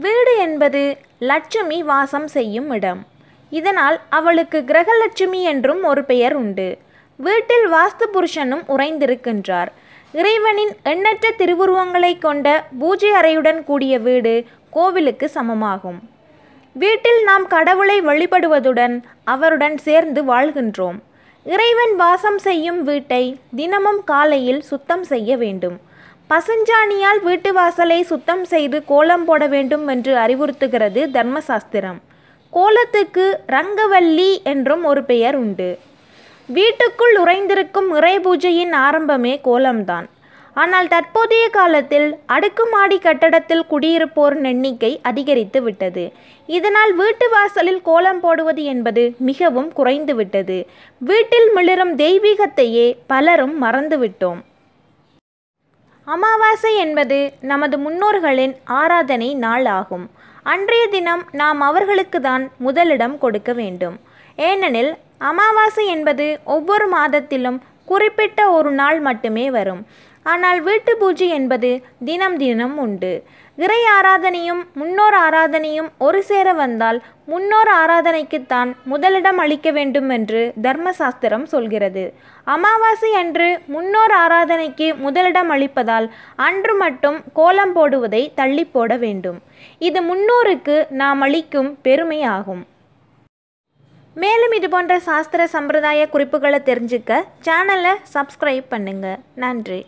வீடு என்பது லட்சுமி வாசம் செய்யும் இடம். இதனால் அவளுக்கு கிரகலட்சுமி என்றும் ஒரு பெயர் உண்டு. வீட்டில் வாஸ்து புருஷனும் உறைந்திருக்கின்றார். இறைவனின் எண்ணற்ற திருவுருவங்களை கொண்ட பூஜை அறையுடன் கூடிய வீடு கோவிலுக்கு சமமாகும். வீட்டில் நாம் கடவுளை வழிபடுவதுடன் அவருடன் சேர்ந்து வாழ்கின்றோம். இறைவன் வாசம் செய்யும் வீட்டை தினமும் காலையில் சுத்தம் செய்ய வேண்டும். பசஞ்சாணியால் வீட்டு வாசலை சுத்தம் செய்து கோலம் போட வேண்டும் என்று அறிவுறுத்துகிறது தர்மசாஸ்திரம். கோலத்துக்கு ரங்கவல்லி என்றும் ஒரு பெயர் உண்டு. வீட்டுக்குள் உறைந்திருக்கும் இறை பூஜையின் ஆரம்பமே கோலம்தான். ஆனால் தற்போதைய காலத்தில் அடுக்குமாடி கட்டடத்தில் குடியிருப்போரின் எண்ணிக்கை அதிகரித்து விட்டது. இதனால் வீட்டு வாசலில் கோலம் போடுவது என்பது மிகவும் குறைந்து விட்டது. வீட்டில் மிளிரும் தெய்வீகத்தையே பலரும் மறந்துவிட்டோம் அமாவாசை என்பது நமது முன்னோர்களின் ஆராதனை நாள் ஆகும் அன்றைய தினம் நாம் அவர்களுக்கு தான் முதலிடம் கொடுக்க வேண்டும். ஏனெனில் அமாவாசை என்பது ஒவ்வொரு மாதத்திலும் குறிப்பிட்ட ஒரு நாள் மட்டுமே வரும். ஆனால் வீட்டு பூஜை என்பது தினம் தினம் உண்டு. இறை ஆராதனையும் முன்னோர் ஆராதனையும் ஒரு சேர வந்தால் முன்னோர் ஆராதனைக்குத்தான் முதலிடம் அளிக்க வேண்டும் என்று தர்மசாஸ்திரம் சொல்கிறது. அமாவாசை அன்று முன்னோர் ஆராதனைக்கு முதலிடம் அளிப்பதால் அன்று மட்டும் கோலம் போடுவதை தள்ளி போட வேண்டும். இது முன்னோருக்கு நாம் அளிக்கும் பெருமையாகும் மேலும் இது போன்ற சாஸ்திர சம்பிரதாய குறிப்புகளை தெரிஞ்சுக்க சேனலை சப்ஸ்கிரைப் பண்ணுங்கள் நன்றி.